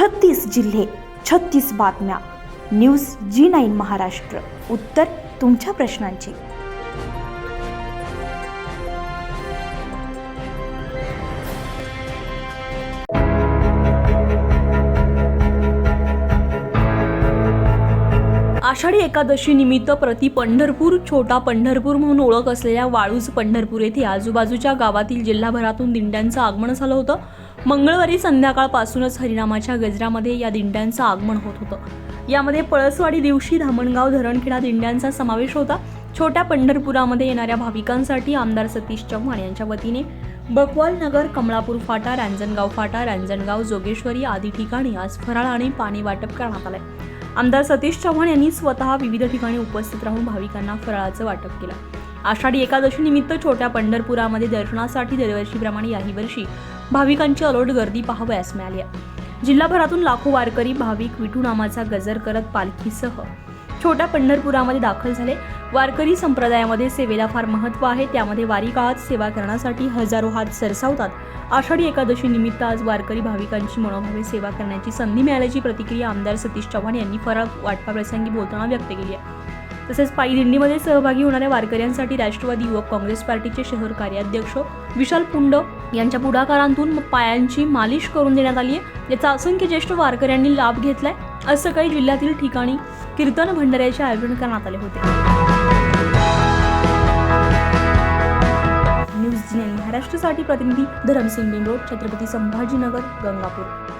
छत्तीस जिल्हे छत्तीस बातम्या. News G nine Maharashtra. उत्तर तुमच्या प्रश्नांची. आषाढी एकादशी निमित्त प्रति पंढरपूर छोटा पंढरपूर म्हणून ओळख असलेल्या वाळूज पंढरपूर येथे आजूबाजूच्या गावातील जिल्हाभरातून दिंड्यांचं आगमन झालं होतं. मंगळवारी संध्याकाळपासूनच हरिनामाच्या गजरामध्ये या दिंड्यांचं आगमन होत होतं. यामध्ये पळसवाडी दिवशी धामणगाव धरणखेडा दिंड्यांचा समावेश होता. छोट्या पंढरपुरामध्ये येणाऱ्या भाविकांसाठी आमदार सतीश चव्हाण यांच्या वतीने बकवाल नगर कमळापूर फाटा रांजणगाव फाटा रांजणगाव जोगेश्वरी आदी ठिकाणी आज फराळ आणि पाणी वाटप करण्यात आलंय. आमदार सतीश चव्हाण यांनी स्वतः विविध ठिकाणी उपस्थित राहून भाविकांना फराळाचं वाटप केलं. आषाढी एकादशी निमित्त छोट्या पंढरपुरामध्ये दर्शनासाठी दरवर्षीप्रमाणे याही वर्षी भाविकांची अलोट गर्दी पाहावयास मिळाली आहे. जिल्हाभरातून लाखो वारकरी भाविक विठू नामाचा गजर करत पालखीसह छोट्या पंढरपुरामध्ये दाखल झाले. वारकरी संप्रदायामध्ये सेवेला फार महत्त्व आहे. त्यामध्ये वारी काळात सेवा करण्यासाठी हजारो हात सरसावतात. आषाढी एकादशी निमित्त आज वारकरी भाविकांची मनोभावे सेवा करण्याची संधी मिळाल्याची प्रतिक्रिया आमदार सतीश चव्हाण यांनी फराळ वाटपाप्रसंगी बोलताना व्यक्त केली आहे. तसेच पायी दिंडीमध्ये सहभागी होणाऱ्या वारकऱ्यांसाठी राष्ट्रवादी युवक काँग्रेस पार्टीचे शहर कार्याध्यक्ष विशाल पुंड यांच्या पुढाकारांतून पायांची मालिश करून देण्यात आली आहे. याचा असंख्य ज्येष्ठ वारकऱ्यांनी लाभ घेतलाय. आज सकाळी जिल्ह्यातील ठिकाणी कीर्तन भंडाऱ्याचे आयोजन करण्यात आले होते. न्यूज महाराष्ट्रासाठी प्रतिनिधी धरमसिंग बिंगरोड छत्रपती संभाजीनगर गंगापूर.